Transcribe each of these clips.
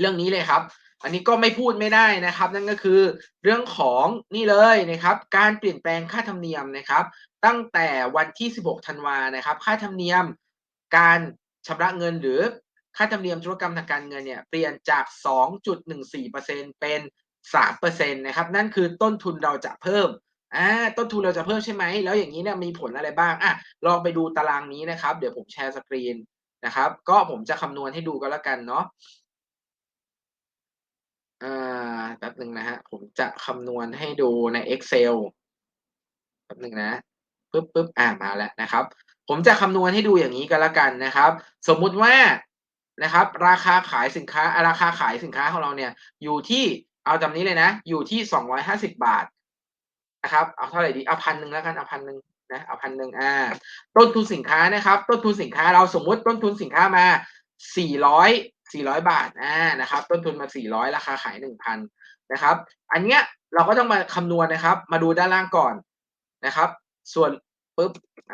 เรื่องนี้เลยครับ อันนี้ก็ไม่พูดไม่ได้นะครับ นั่นก็คือเรื่องของนี่เลยนะครับ การเปลี่ยนแปลงค่าธรรมเนียมนะครับ ตั้งแต่วันที่ 16 ธันวานะครับ ค่าธรรมเนียมการชำระเงินหรือค่าธรรมเนียมธุรกรรมทางการเงินเนี่ยเปลี่ยนจาก 2.14%เป็น 3%นะครับ นั่นคือต้นทุนเราจะเพิ่มอ่าต้นทุนเราจะเพิ่มใช่ไหม แล้วอย่างนี้เนี่ยมีผลอะไรบ้างอะลองไปดูตารางนี้นะครับ เดี๋ยวผมแชร์สกรีนนะครับ ก็ผมจะคำนวณให้ดูก็แล้วกันเนาะ อ่าแป๊บ หนึ่งนะฮะ ผมจะคำนวณให้ดูใน Excel แป๊บหนึ่งนะปึ๊บปึ๊บอ่ามาแล้วนะครับ ผมจะคำนวณให้ดูอย่างนี้กันละกันนะครับ สมมุติว่านะครับ ราคาขายสินค้าอ่าราคาขายสินค้าของเราเนี่ย อยู่ที่เอาจำนี้เลยนะ อยู่ที่สองร้อยห้าสิบบาทนะครับ เอาเท่าไหร่ดีเอาพันหนึ่งแล้วกันเอาพันหนึ่งนะเอาพันหนึ่งอ่า ต้นทุนสินค้านะครับ ต้นทุนสินค้าเราสมมุติต้นทุนสินค้ามาสี่ร้อยสี่ร้อยบาทอ่านะครับ ต้นทุนมาสี่ร้อยราคาขายหนึ่งพัน นะครับ อันเนี้ยเราก็ต้องมาคำนวณนะครับ มาดูด้านล่างก่อนนะครับ ส่วนปุ๊บ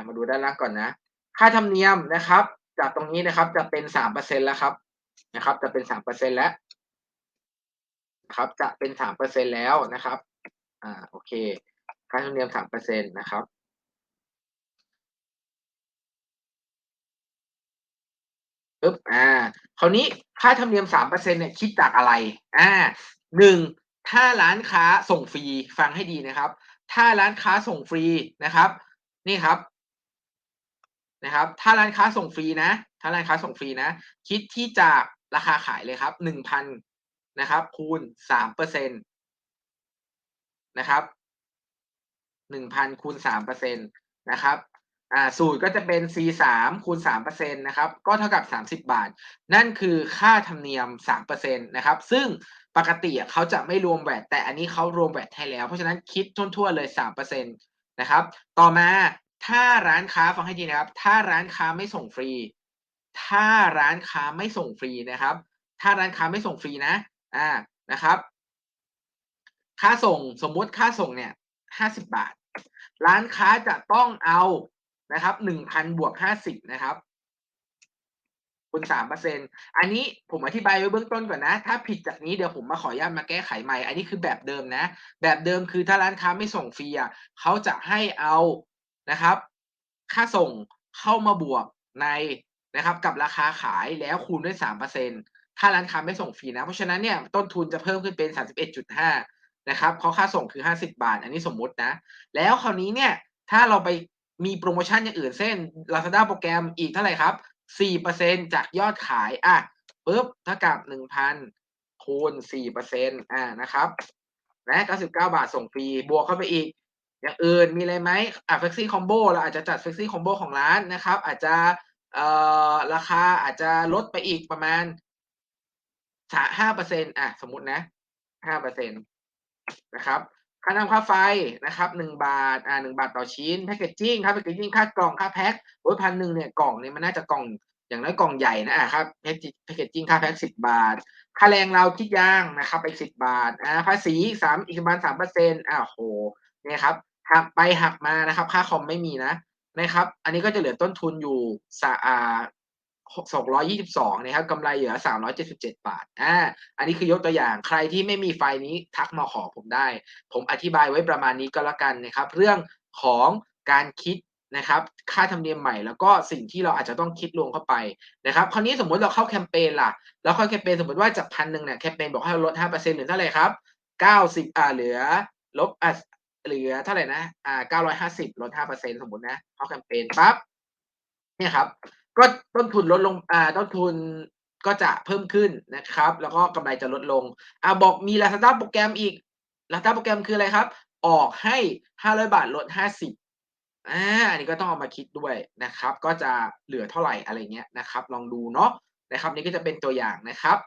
มาดูด้านล่างก่อนนะ ค่าธรรมเนียมนะครับ จากตรงนี้นะครับจะเป็นสามเปอร์เซ็นแล้วครับนะครับ จะเป็นสามเปอร์เซ็นแล้วครับ จะเป็นสามเปอร์เซ็นแล้วนะครับ อ่าโอเค ค่าธรรมเนียมสามเปอร์เซ็นนะครับปึ๊บอ่า คราวนี้ค่าธรรมเนียมสามเปอร์เซ็นเนี่ยคิดจากอะไร อ่าหนึ่ง ถ้าร้านค้าส่งฟรีฟังให้ดีนะครับ ถ้าร้านค้าส่งฟรีนะครับ นี่ครับนะครับ ถ้าร้านค้าส่งฟรีนะ ถ้าร้านค้าส่งฟรีนะ คิดที่จากราคาขายเลยครับหนึ่งพันนะครับคูณสามเปอร์เซ็นตนะครับหนึ่งพันคูณสามเปอร์เซ็นตนะครับ อ่าสูตรก็จะเป็น C สามคูณสามเปอร์เซ็นตนะครับ ก็เท่ากับสามสิบบาท นั่นคือค่าธรรมเนียมสามเปอร์เซ็นตนะครับ ซึ่งปกติเขาจะไม่รวมแวดแต่อันนี้เขารวมแวดให้แล้ว เพราะฉะนั้นคิดทั่วๆเลยสามเปอร์เซ็นตนะครับ ต่อมาถ้าร้านค้าฟังให้ดีนะครับ ถ้าร้านค้าไม่ส่งฟรี ถ้าร้านค้าไม่ส่งฟรีนะครับ ถ้าร้านค้าไม่ส่งฟรีนะ อ่า นะครับ ค่าส่งสมมุติค่าส่งเนี่ยห้าสิบบาท ร้านค้าจะต้องเอา นะครับหนึ่งพันบวกห้าสิบนะครับคูณสามเปอร์เซ็นอันนี้ผมอธิบายไว้เบื้องต้นก่อนนะ ถ้าผิดจากนี้เดี๋ยวผมมาขออนุญาตมาแก้ไขใหม่ อันนี้คือแบบเดิมนะ แบบเดิมคือถ้าร้านค้าไม่ส่งฟรีอะเขาจะให้เอานะครับ ค่าส่งเข้ามาบวกในนะครับ กับราคาขายแล้วคูณด้วยสามเปอร์เซ็นถ้าร้านค้าไม่ส่งฟรีนะ เพราะฉะนั้นเนี่ยต้นทุนจะเพิ่มขึ้นเป็นสามสิบเอ็ดจุดห้านะครับเพราะค่าส่งคือห้าสิบาท อันนี้สมมุตินะ แล้วคราวนี้เนี่ยถ้าเราไป มีโปรโมชั่นอย่างอื่นเช่น Lazada โปรแกรมอีกเท่าไหร่ครับสี่เปอร์เซ็นจากยอดขาย อะปุ๊บเท่ากับหนึ่งพันคูณสี่เปอร์เซ็นอ่านะครับนะเก้าสิบเก้าบาทส่งฟรี บวกเข้าไปอีก อย่างอื่นมีอะไรไหมอะเฟ x ซี่คอมโบเราอาจจะจัดเฟ x ซี่คอมโบของร้านนะครับ อาจจะเอ่อราคาอาจจะลดไปอีกประมาณห้าเปอร์เซ็นอะ สมมตินะห้าเปอร์เซ็นนะครับ ค่าน้ำค่าไฟนะครับหนึ่งบาทอ่าหนึ่งบาทต่อชิ้นแพคเกจจิ้งค่าแพคเกจจิ้งค่ากล่องค่าแพ็คโอ้ยพันหนึ่งเนี่ยกล่องเนี่ยมันน่าจะกล่องอย่างน้อยกล่องใหญ่นะอ่าครับแพคแพคเกจจิ้งค่าแพ็คสิบบาท ค่าแรงเราคิดย่างนะครับไปสิบบาทอ่าภาษีสามอีกประมาณสามเปอร์เซ็นต์อ่าโหเนี่ยครับหักไปหักมานะครับ ค่าคอมไม่มีนะนะครับ อันนี้ก็จะเหลือต้นทุนอยู่สะอ่า สองร้อยยี่สิบสองนะครับกำไรเหลือสามร้อยเจ็ดสิบเจ็ดบาทอ่าอันนี้คือยกตัวอย่างใครที่ไม่มีไฟล์นี้ทักมาขอผมได้ ผมอธิบายไว้ประมาณนี้ก็แล้วกันนะครับ เรื่องของการคิดนะครับ ค่าธรรมเนียมใหม่แล้วก็สิ่งที่เราอาจจะต้องคิดรวมเข้าไปนะครับ คราวนี้สมมติเราเข้าแคมเปญล่ะแล้วเข้าแคมเปญสมมติว่าจากพันหนึ่งเนี่ยแคมเปญบอกให้ลดห้าเปอร์เซ็นต์หรือเท่าไหร่ครับเก้าสิบอ่าเหลือลบอ่าเหลือเท่าไหร่นะอ่าเก้าร้อยห้าสิบลดห้าเปอร์เซ็นต์สมมตินะเข้าแคมเปญปั๊บเนี่ยครับ ก็ต้นทุนลดลงอ่าต้นทุนก็จะเพิ่มขึ้นนะครับ แล้วก็กำไรจะลดลงอ่าบอกมี Lazada โปรแกรมอีก Lazada โปรแกรมคืออะไรครับ ออกให้ห้าร้อยบาทลดห้าสิบอ่าอันนี้ก็ต้องเอามาคิดด้วยนะครับ ก็จะเหลือเท่าไหร่อะไรเงี้ยนะครับ ลองดูเนาะนะครับนี่ก็จะเป็นตัวอย่างนะครับ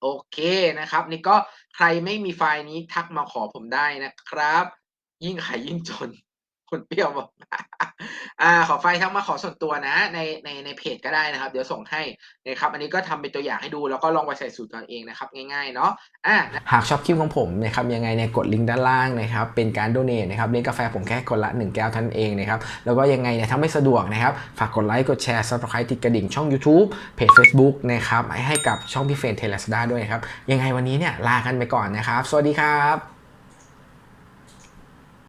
โอเคนะครับ นี่ก็ใครไม่มีไฟล์นี้ทักมาขอผมได้นะครับ ยิ่งขายยิ่งจน คุณเปรี้ยวบอกอ่า ขอไฟทักมาขอส่วนตัวนะ ในในในเพจก็ได้นะครับ เดี๋ยวส่งให้นะครับ อันนี้ก็ทำเป็นตัวอย่างให้ดูแล้วก็ลองไปใส่สูตรตนเองนะครับ ง่ายๆเนาะอ่าหากชอบคลิปของผมนะครับยังไงเนี่ยกดลิงก์ด้านล่างนะครับ เป็นการโดเน a นะครับเลี้ยงกาแฟผมแค่คนละ 1 แก้วท่านเองนะครับ แล้วก็ยังไงเนี่ยถ้าไม่สะดวกนะครับ ฝากกดไลค์กดแชร์ subscribe ติดกระดิ่งช่อง YouTube เพจ Facebook นะครับให้กับช่องพี่เฟรนเทเลสดาด้วยนะครับยังไงวันนี้เนี่ยลากันไปก่อนนะครับ สวัสดีครับ